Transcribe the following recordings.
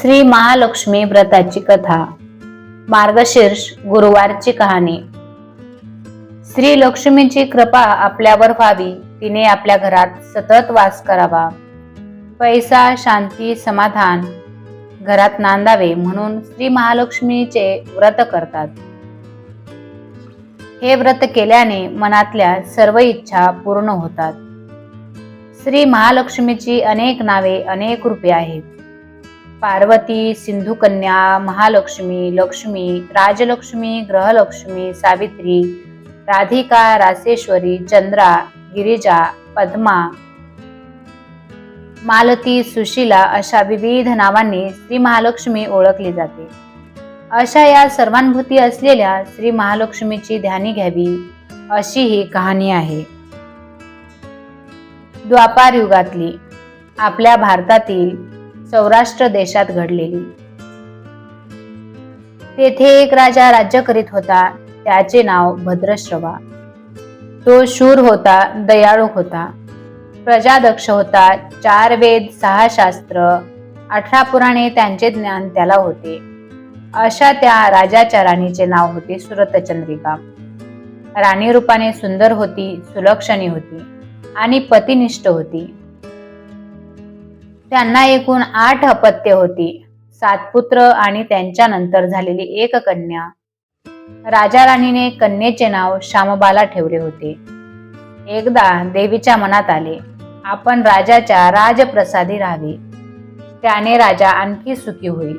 श्री महालक्ष्मी व्रताची कथा. मार्गशीर्ष गुरुवारची कहाणी. श्री लक्ष्मीची कृपा आपल्यावर व्हावी तिने आपल्या घरात सतत वास करावा. पैसा शांती समाधान घरात नांदावे म्हणून श्री महालक्ष्मीचे व्रत करतात. हे व्रत केल्याने मनातल्या सर्व इच्छा पूर्ण होतात. श्री महालक्ष्मीची अनेक नावे अनेक रूपे आहेत. पार्वती सिंधुकन्या महालक्ष्मी लक्ष्मी राजलक्ष्मी ग्रहलक्ष्मी सावित्री राधिका रासेश्वरी चंद्रा गिरिजा पद्मा मालती सुशीला अशा विविध नावांनी श्री महालक्ष्मी ओळखली जाते. अशा या सर्वांभूती असलेल्या श्री महालक्ष्मीची ध्यानी घ्यावी अशी ही कहाणी आहे. द्वापार युगातली आपल्या भारतातील सौराष्ट्र देशात घडलेली. तेथे एक राजा राज्य करीत होता त्याचे नाव भद्रश्रवा. तो शूर होता दयाळू होता. प्रजादक्ष होता चार वेद सहा शास्त्र अठरा पुराणे त्यांचे ज्ञान त्याला होते. अशा त्या राजाच्या राणीचे नाव होते सुरतचंद्रिका. राणी रूपाने सुंदर होती सुलक्षणी होती आणि पतिनिष्ठ होती. त्यांना एकूण आठ अपत्य होती. सात पुत्र आणि त्यांच्यानंतर झालेली एक कन्या. राजा राणीने कन्येचे नाव श्यामबाला ठेवले होते. एकदा देवीच्या मनात आले आपण राजाच्या राजप्रसादी राहावे. त्याने राजा आणखी सुखी होईल.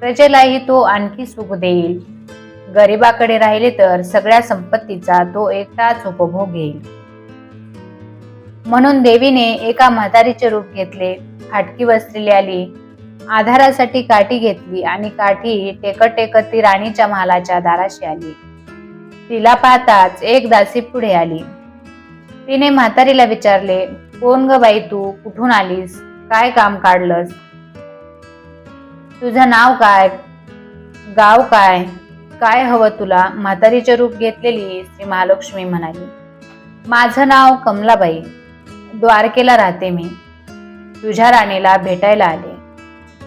प्रजेलाही तो आणखी सुख देईल. गरिबाकडे राहिले तर सगळ्या संपत्तीचा तो एकटाच उपभोग घेईल. म्हणून देवीने एका म्हातारीचे रूप घेतले. फाटकी वस्त्री आली. आधारासाठी काठी घेतली आणि काठी टेकत टेकत ती राणीच्या महालाच्या दाराशी आली. तिला पाहताच एक दासी पुढे आली. तिने म्हातारीला विचारले कोण ग बाई तू? कुठून आलीस? काय काम काढलंस? तुझं नाव काय? गाव काय? काय हवं तुला? म्हातारीचे रूप घेतलेली श्री महालक्ष्मी म्हणाली. माझं नाव कमलाबाई. द्वारकेला राहते मी. तुझ्या राणीला भेटायला आले.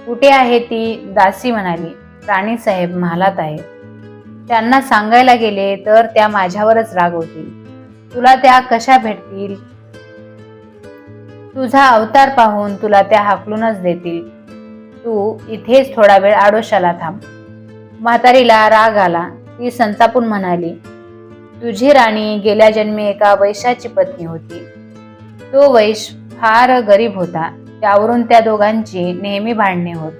कुठे आहे ती? दासी म्हणाली. राणी साहेब महालात आहे त्यांना सांगायला गेले तर त्या माझ्यावरच रागवतील तुला त्या कशा भेटतील? तुझा अवतार पाहून तुला त्या हाकलूनच देतील. तू इथेच थोडा वेळ आडोशाला थांब. म्हातारीला राग आला. ती संतापून म्हणाली तुझी राणी गेल्या जन्मी एका वैशाची पत्नी होती. तो वैश फार गरीब होता. त्यावरून त्या दोघांची नेहमी भांडणे होत.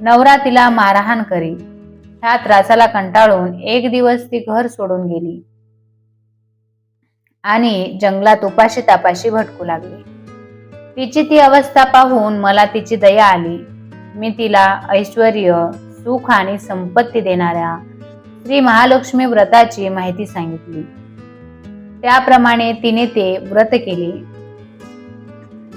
नवरा तिला मारहाण करी. ह्या त्रासाला कंटाळून एक दिवस ती घर सोडून गेली. आणि जंगलात उपाशी तापाशी भटकू लागली. तिची ती अवस्था पाहून मला तिची दया आली. मी तिला ऐश्वर सुख आणि संपत्ती देणाऱ्या श्री महालक्ष्मी व्रताची माहिती सांगितली. त्याप्रमाणे तिने ते व्रत केले.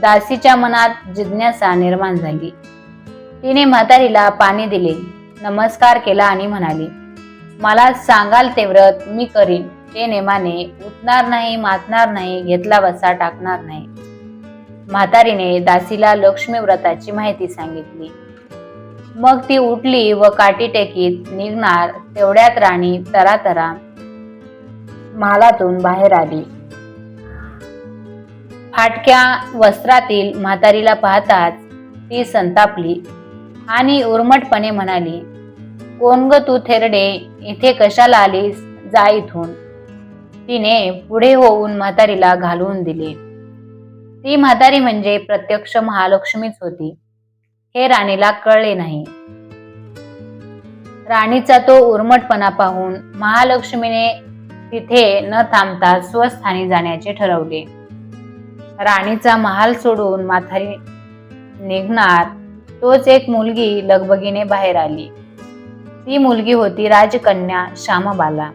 दासीच्या मनात जिज्ञासा निर्माण झाली. तिने म्हातारीला पाणी दिले नमस्कार केला आणि म्हणाली मला सांगाल ते व्रत मी करीन. ते नेमाने उठणार नाही मातणार नाही घेतला बसा टाकणार नाही. म्हातारीने दासीला लक्ष्मी व्रताची माहिती सांगितली. मग ती उठली व काठी टेकीत निघणार तेवढ्यात राणी तरातरा महालातून बाहेर आली. फाटक्या वस्त्रातील म्हातारीला पाहताच ती संतापली आणि उर्मटपणे म्हणाली कोण ग तू थेरडे? इथे कशाला आलीस? जा इथून. तिने पुढे होऊन म्हातारीला घालवून दिले. ती म्हातारी म्हणजे प्रत्यक्ष महालक्ष्मीच होती. हे राणीला कळले नाही. राणीचा तो उर्मटपणा पाहून महालक्ष्मीने तिथे न थांबता स्वस्थानी जाण्याचे ठरवले. राणीचा महाल सोडून माथारी निघणार तोच एक मुलगी लगबगीने बाहेर आली. ती मुलगी होती राजकन्या श्यामबाला.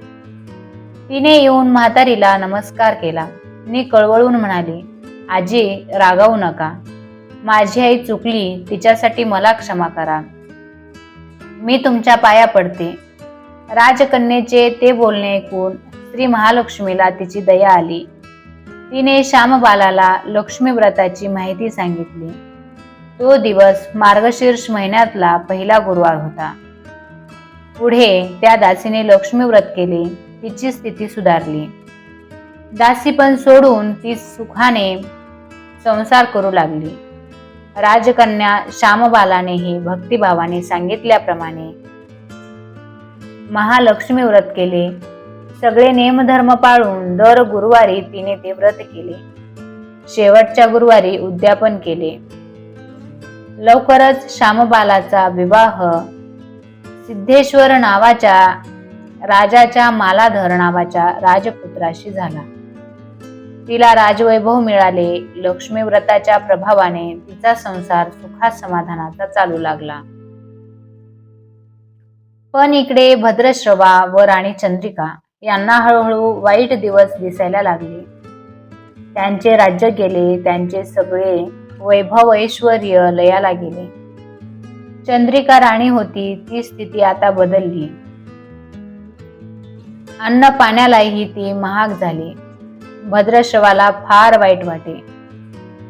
तिने येऊन म्हातारीला नमस्कार केला. मी कळवळून म्हणाली आजी रागावू नका. माझी आई चुकली तिच्यासाठी मला क्षमा करा. मी तुमच्या पाया पडते. राजकन्येचे ते बोलणे ऐकून श्री महालक्ष्मीला तिची दया आली. तिने श्यामबालाला लक्ष्मी व्रताची माहिती सांगितली. तो दिवस मार्गशीर्ष महिन्यातला पहिला गुरुवार होता. पुढे त्या दासीने लक्ष्मी व्रत केले तिची स्थिती सुधारली. दासी पण सोडून ती सुखाने संसार करू लागली. राजकन्या श्यामबालानेही भक्तिभावाने सांगितल्याप्रमाणे महालक्ष्मी व्रत केले. सगळे नेमधर्म पाळून दर गुरुवारी तिने ते व्रत केले. शेवटच्या गुरुवारी उद्यापन केले. लवकरच श्यामबालाचा विवाह सिद्धेश्वर नावाच्या राजाच्या मालाधर नावाच्या राजपुत्राशी झाला. तिला राजवैभव मिळाले लक्ष्मी व्रताच्या प्रभावाने तिचा संसार सुखात समाधानाचा चालू लागला. पण इकडे भद्रश्रवा व राणी चंद्रिका यांना हळूहळू वाईट दिवस दिसायला लागले. त्यांचे राज्य गेले त्यांचे सगळे वैभव ऐश्वर लयाला गेले. चंद्रिका राणी होती ती स्थिती आता बदलली. अन्न पाण्यालाही ती महाग झाली. भद्रश्रवाला फार वाईट वाटे.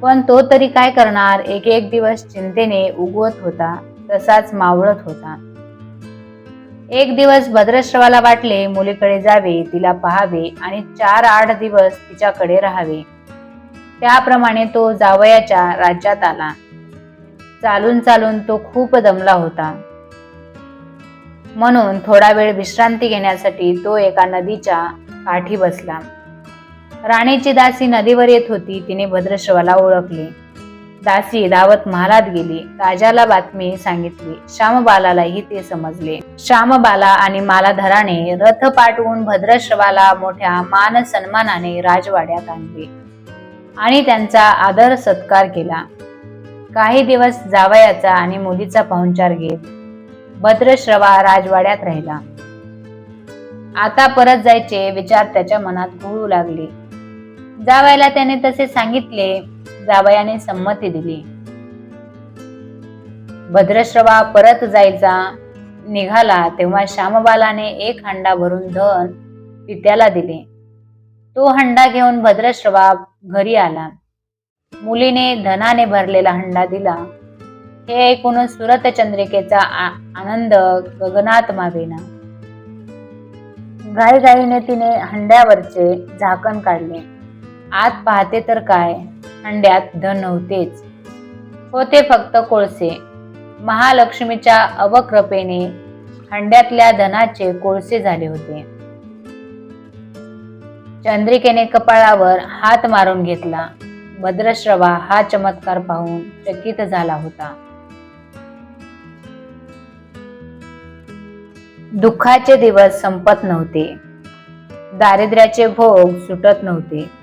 पण तो तरी काय करणार? एक एक दिवस चिंतेने उगवत होता तसाच मावळत होता. एक दिवस भद्रश्रवाला वाटले मुलीकडे जावे तिला पहावे आणि चार आठ दिवस तिच्याकडे राहावे. त्याप्रमाणे तो जावयाच्या राज्यात आला. चालून चालून तो खूप दमला होता. म्हणून थोडा वेळ विश्रांती घेण्यासाठी तो एका नदीच्या काठी बसला. राणीची दासी नदीवर येत होती तिने भद्रश्रवाला ओळखले. दासी धावत महालात गेली. राजाला बातमी सांगितली. श्यामबालालाही ते समजले. श्यामबाला आणि मालाधराने रथ पाठवून भद्रश्रवाला मोठ्या मान सन्मानाने राजवाड्यात आणले आणि त्यांचा आदर सत्कार केला. काही दिवस जावयाचा आणि मुलीचा पाहुणचार घेत भद्रश्रवा राजवाड्यात राहिला. आता परत जायचे विचार त्याच्या मनात घोळू लागले. जावयाला त्याने तसे सांगितले जावयाने संमती दिली. भद्रश्रवा परत जायचा निघाला तेव्हा श्यामबालाने एक हंडा भरून धन पित्याला दिले. तो हंडा घेऊन भद्रश्रवा घरी आला. मुलीने धनाने भरलेला हंडा दिला. हे ऐकून सुरत चंद्रिकेचा आनंद गगनात मावेना. घाईघाईने तिने हंड्यावरचे झाकण काढले. आत पाहते तर काय? हंड्यात धन नव्हतेच. होते फक्त कोळसे. महालक्ष्मीच्या अवकृपेने हंड्यातल्या धनाचे कोळसे झाले होते. चंद्रिकेने कपाळावर हात मारून घेतला. भद्रश्रवा हा चमत्कार पाहून चकित झाला होता. दुःखाचे दिवस संपत नव्हते. दारिद्र्याचे भोग सुटत नव्हते.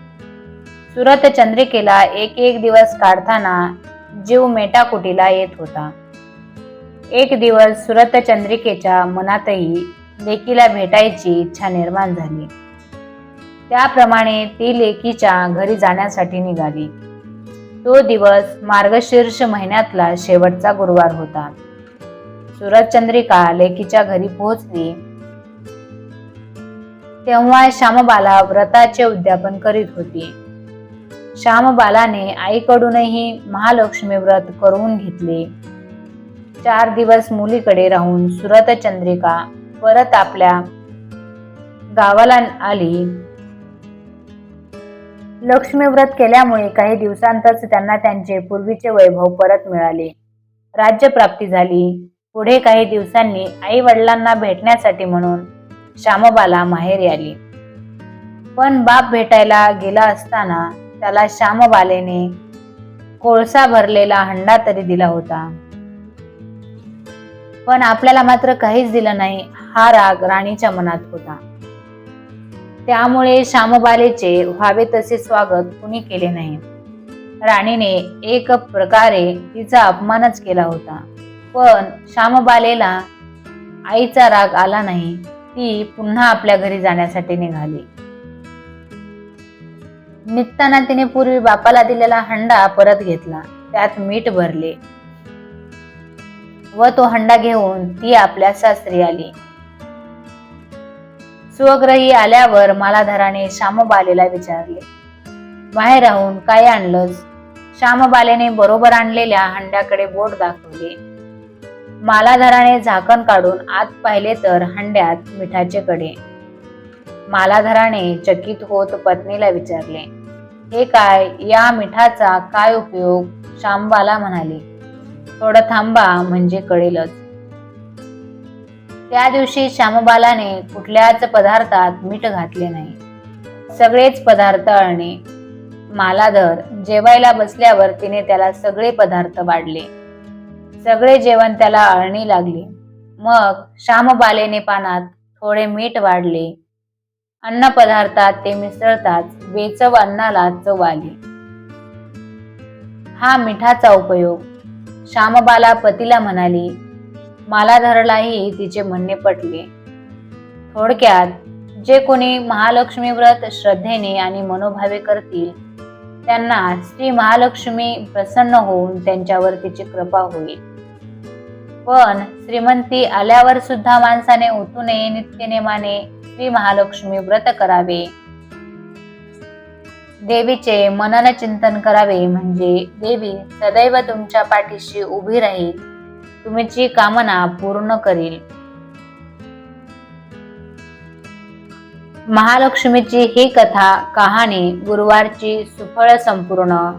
सुरत चंद्रिकेला एक एक दिवस काढताना जीव मेटाकुटीला येत होता. एक दिवस सुरत चंद्रिकेच्या मनातही लेकीला भेटायची इच्छा निर्माण झाली. त्याप्रमाणे ती लेकीच्या घरी जाण्यासाठी निघाली. तो दिवस मार्गशीर्ष महिन्यातला शेवटचा गुरुवार होता. सुरत चंद्रिका लेकीच्या घरी पोहोचली. तेव्हा श्यामबाला व्रताचे उद्यापन करीत होती. श्यामबालाने आईकडूनही महालक्ष्मी व्रत करून घेतले. चार दिवस मुलीकडे राहून सुरत चंद्रिका परत आपल्या गावाला आली. लक्ष्मी व्रत केल्यामुळे काही दिवसांतच त्यांना त्यांचे पूर्वीचे वैभव परत मिळाले. राज्यप्राप्ती झाली. पुढे काही दिवसांनी आई वडिलांना भेटण्यासाठी म्हणून श्यामबाला माहेरी आली. पण बाप भेटायला गेला असताना त्याला श्यामबालेने कोळसा भरलेला हंडा तरी दिला होता. पण आपल्याला मात्र काहीच दिलं नाही हा राग राणीच्या मनात होता. त्यामुळे श्यामबालेचे व्हावे तसे स्वागत कुणी केले नाही. राणीने एक प्रकारे तिचा अपमानच केला होता. पण श्यामबालेला आईचा राग आला नाही ती पुन्हा आपल्या घरी जाण्यासाठी निघाली. निघताना तिने पूर्वी बापाला दिलेला हंडा परत घेतला. त्यात मीठ भरले. व तो हंडा घेऊन ती आपल्या सासरी आली. स्वग्रही आल्यावर मालाधराने श्यामबालेला विचारले. बाहेर राहून काय आणलंस? श्यामबालेने बरोबर आणलेल्या हंड्याकडे बोट दाखवले. मालाधराने झाकण काढून आत पाहिले तर हंड्यात मिठाचे कडे. मालाधराने चकित होत पत्नीला विचारले. हे काय? या मिठाचा काय उपयोग? श्यामबाला म्हणाले. थोडं थांबा म्हणजे कळेलच. त्या दिवशी श्यामबालाने कुठल्याच पदार्थात मीठ घातले नाही. सगळेच पदार्थ अळणे मालाधर जेवायला बसल्यावर तिने त्याला सगळे पदार्थ वाढले. सगळे जेवण त्याला अळणी लागले. मग श्यामबालेने पानात थोडे मीठ वाढले. अन्न पदार्थात ते मिसळताच बेचव अन्नाला चव आली. हा मिठाचा उपयोग. श्यामबाला पतीला म्हणाली मालाधरलाही तिचे म्हणणे पटले. थोडक्यात जे कोणी महालक्ष्मी व्रत श्रद्धेने आणि मनोभावे करतील त्यांना श्री महालक्ष्मी प्रसन्न होऊन त्यांच्यावर तिची कृपा होईल. पण श्रीमंती आल्यावर सुद्धा माणसाने उठू नये नित्यनेमाने श्री महालक्ष्मी व्रत करावे. देवीचे मनन चिंतन करावे म्हणजे देवी सदैव तुमच्या पाठीशी उभी राहील. तुमची कामना पूर्ण करील. महालक्ष्मीची ही कथा कहाणी गुरुवारची सुफळ संपूर्ण.